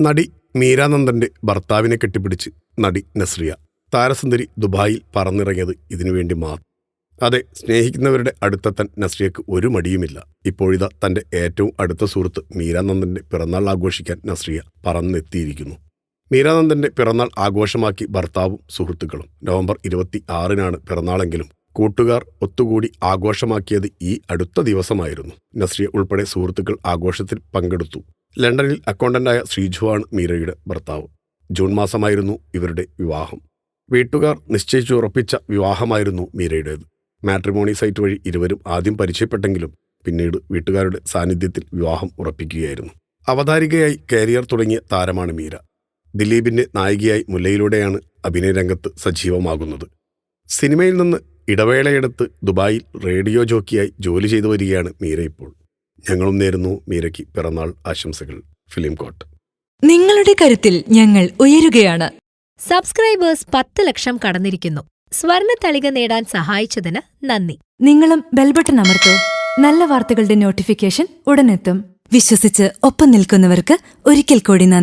നടി മീരാനന്ദന്റെ ഭർത്താവിനെ കെട്ടിപ്പിടിച്ച് നടി നസ്രിയ. താരസുന്ദരി ദുബായിൽ പറന്നിറങ്ങിയത് ഇതിനുവേണ്ടി മാത്രം അതെ സ്നേഹിക്കുന്നവരുടെ അടുത്തെത്താൻ നസ്രിയക്ക് ഒരു മടിയുമില്ല. ഇപ്പോഴിതാ തന്റെ ഏറ്റവും അടുത്ത സുഹൃത്ത് മീരാനന്ദന്റെ പിറന്നാൾ ആഘോഷിക്കാൻ നസ്രിയ പറന്നെത്തിയിരിക്കുന്നു. മീരാനന്ദന്റെ പിറന്നാൾ ആഘോഷമാക്കി ഭർത്താവും സുഹൃത്തുക്കളും. നവംബർ ഇരുപത്തി ആറിനാണ് പിറന്നാളെങ്കിലും കൂട്ടുകാർ ഒത്തുകൂടി ആഘോഷമാക്കിയത് ഈ അടുത്ത ദിവസമായിരുന്നു. നസ്രിയ ഉൾപ്പെടെ സുഹൃത്തുക്കൾ ആഘോഷത്തിൽ പങ്കെടുത്തു. ലണ്ടനിൽ അക്കൗണ്ടന്റായ ശ്രീജുവാണ് മീരയുടെ ഭർത്താവ്. ജൂൺ മാസമായിരുന്നു ഇവരുടെ വിവാഹം. വീട്ടുകാർ നിശ്ചയിച്ചുറപ്പിച്ച വിവാഹമായിരുന്നു മീരയുടേത്. മാട്രിമോണി സൈറ്റ് വഴി ഇരുവരും ആദ്യം പരിചയപ്പെട്ടെങ്കിലും പിന്നീട് വീട്ടുകാരുടെ സാന്നിധ്യത്തിൽ വിവാഹം ഉറപ്പിക്കുകയായിരുന്നു. അവതാരികയായി കരിയർ തുടങ്ങിയ താരമാണ് മീര. ദിലീപിന്റെ നായികയായി മുല്ലയിലൂടെയാണ് അഭിനയരംഗത്ത് സജീവമാകുന്നത്. സിനിമയിൽ നിന്ന് ഇടവേളയെടുത്ത് ദുബായിൽ റേഡിയോ ജോക്കിയായി ജോലി ചെയ്തു വരികയാണ് മീര ഇപ്പോൾ. ഞങ്ങളും നേരുന്നു മീരയ്ക്ക് പിറന്നാൾ ആശംസകൾ. ഫിലിം കോട്ട്. നിങ്ങളുടെ കരുത്തിൽ ഞങ്ങൾ ഉയരുകയാണ്. സബ്സ്ക്രൈബേഴ്സ് പത്ത് ലക്ഷം കടന്നിരിക്കുന്നു. സ്വർണ തളിക നേടാൻ സഹായിച്ചതിന് നന്ദി. നിങ്ങളും ബെൽബട്ടൺ അമർത്തോ. നല്ല വാർത്തകളുടെ നോട്ടിഫിക്കേഷൻ ഉടനെത്തും. വിശ്വസിച്ച് ഒപ്പം നിൽക്കുന്നവർക്ക് ഒരിക്കൽ കൂടി നന്ദി.